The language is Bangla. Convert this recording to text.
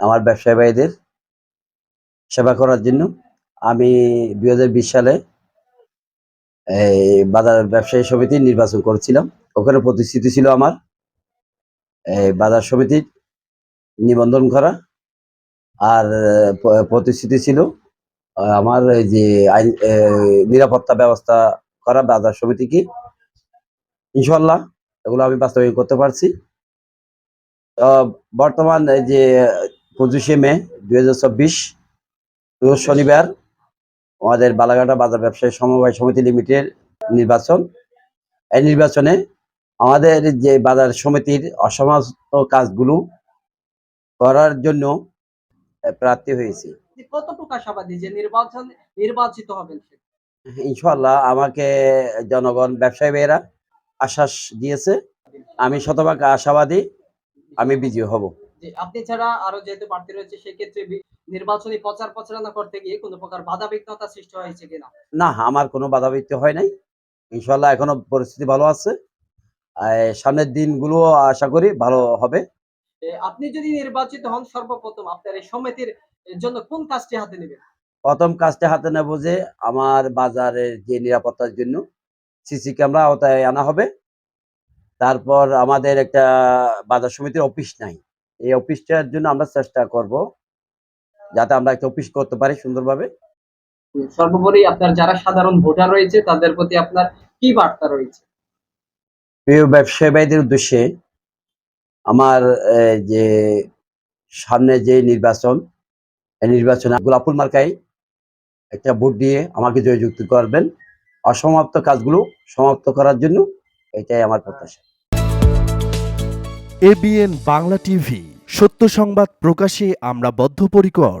আমার ব্যবসায়ী ভাইদের সেবা করার জন্য আমি দু হাজার বিশ সালে এই বাজার ব্যবসায়ী সমিতি নির্বাচন করেছিলাম। ওখানে প্রতিশ্রুতি ছিল আমার এই বাজার সমিতির নিবন্ধন করা আর প্রতিশ্রুতি ছিল আমার এই যে আইন নিরাপত্তা ব্যবস্থা করা বাজার সমিতিকে। ইনশাল্লাহ এগুলো আমি বাস্তবায়ন করতে পারছি। বর্তমান এই যে পঁচিশে মে দুই হাজার শনিবার আমাদের বালাঘাটা বাজার ব্যবসায়ী সমবায় সমিতি লিমিটেড নির্বাচন। এই নির্বাচনে আমাদের যে বাজার সমিতির অসমাপ্ত কাজগুলো করার জন্য প্রার্থী হয়েছি। আপনি কতটুকু আশাবাদী যে নির্বাচন নির্বাচিত হবেন ইনশাল্লাহ আমাকে জনগণ ব্যবসায়ী ভাইয়েরা আশ্বাস দিয়েছে। আমি শতভাগ আশাবাদী আমি বিজয়ী হব। আপনি ছাড়া আরও যেহেতু প্রার্থী রয়েছে সেক্ষেত্রে নির্বাচনী প্রচার প্রচারণা করতে গিয়ে কোনো প্রকার বাধা বিঘ্নতা সৃষ্টি হয়েছে কিনা? না আমার কোনো বাধাবিত্তি হয় নাই। ইনশাল্লাহ এখনও পরিস্থিতি ভালো আছে। সামনের দিনগুলো আশা করি ভালো হবে। আপনি যদি নির্বাচিত হন সর্বপ্রথম আপনার এই সমিতির জন্য কোন কাজটি হাতে নেবেন? প্রথম কাজটি হাতে নেব যে আমার বাজারের যে নিরাপত্তার জন্য সিসি ক্যামেরা আওতায় আনা হবে। তারপর আমাদের একটা বাজার সমিতির অফিস নাই। এই অফিসটার জন্য আমরা চেষ্টা করব যাতে আমরা একটা অফিস করতে পারি সুন্দরভাবে। সর্বোপরি আপনার যারা সাধারণ ভোটার রয়েছে তাদের প্রতি আপনার কি বার্তা রয়েছে? প্রিয় ব্যবসায়ী ভাইদের উদ্দেশ্যে আমার যে সামনে যে নির্বাচন এই নির্বাচনে গোলাপুর মার্কায় একটা ভোট দিয়ে আমাকে জয়যুক্ত করবেন। অসমাপ্ত কাজগুলো সমাপ্ত করার জন্য এটাই আমার প্রত্যাশা। এবিএন বাংলা টিভি সত্য সংবাদ প্রকাশে আমরা বদ্ধপরিকর।